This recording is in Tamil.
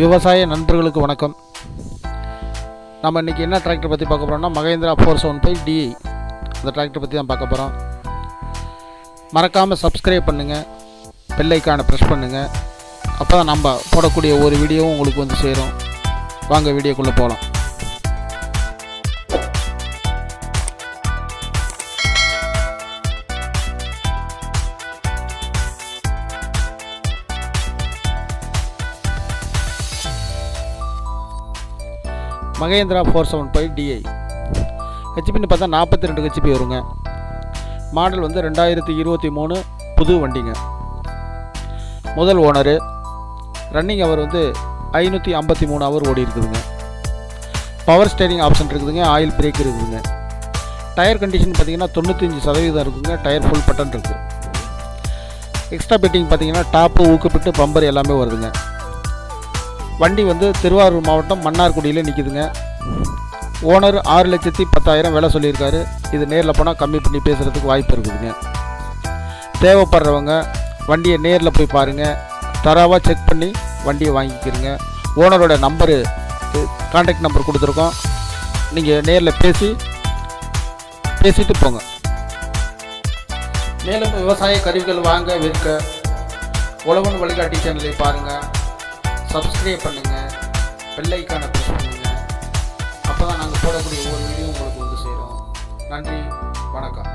விவசாய நண்பர்களுக்கு வணக்கம். நம்ம இன்றைக்கி என்ன டிராக்டர் பற்றி பார்க்க போகிறோம்னா Mahindra four seven five DI அந்த டிராக்டர் பற்றி தான் பார்க்க போகிறோம் மறக்காமல் சப்ஸ்கிரைப் பண்ணுங்கள் பெல்லைக்கான ப்ரெஸ் பண்ணுங்கள் அப்போ தான் நம்ம போடக்கூடிய ஒரு வீடியோவும் உங்களுக்கு வந்து சேரும். வாங்க வீடியோக்குள்ளே போகலாம் Mahindra four seven five DI ஹெச்பின்னு பார்த்தா நாற்பத்தி ரெண்டு ஹெச்பி வருங்க. மாடல் வந்து ரெண்டாயிரத்தி இருபத்தி மூணு புது வண்டிங்க. முதல் ஓனரு ரன்னிங் அவர் வந்து ஐநூற்றி ஐம்பத்தி மூணு ஹவர் ஓடி இருக்குதுங்க. பவர் ஸ்டேரிங் ஆப்ஷன் இருக்குதுங்க ஆயில் பிரேக் இருக்குதுங்க. டயர் கண்டிஷன் பார்த்தீங்கன்னா தொண்ணூத்தஞ்சு சதவீதம் இருக்குதுங்க டயர் ஃபுல் பட்டன் இருக்குது எக்ஸ்ட்ரா பெட்டிங் பார்த்தீங்கன்னா டாப்பு ஊக்கப்பட்டு பம்பர் எல்லாமே வருதுங்க. வண்டி வந்து திருவாரூர் மாவட்டம் மன்னார்குடியில் நிற்கிதுங்க ஓனர் ஆறு லட்சத்தி பத்தாயிரம் விலை சொல்லியிருக்காரு. இது நேரில் போனால் கம்மி பண்ணி பேசுகிறதுக்கு வாய்ப்பு இருக்குதுங்க. தேவைப்படுறவங்க வண்டியை நேரில் போய் பாருங்கள் தராவாக செக் பண்ணி வண்டியை வாங்கிக்கிறங்க. ஓனரோட நம்பரு கான்டாக்ட் நம்பர் கொடுத்துருக்கோம். நீங்கள் நேரில் பேசி பேசிட்டு போங்க. மேலும் விவசாய கருவிகள் வாங்க விற்க உழவன் வழிகாட்டி சேனலை பாருங்கள் சப்ஸ்கிரைப் பண்ணுங்கள் பெல்லைக்கான ப்ரெஸ் பண்ணுங்கள் அப்போ தான் நாங்கள் போடக்கூடிய ஒவ்வொரு வீடியோ உங்களுக்கு வந்து சேரும். நன்றி. வணக்கம்.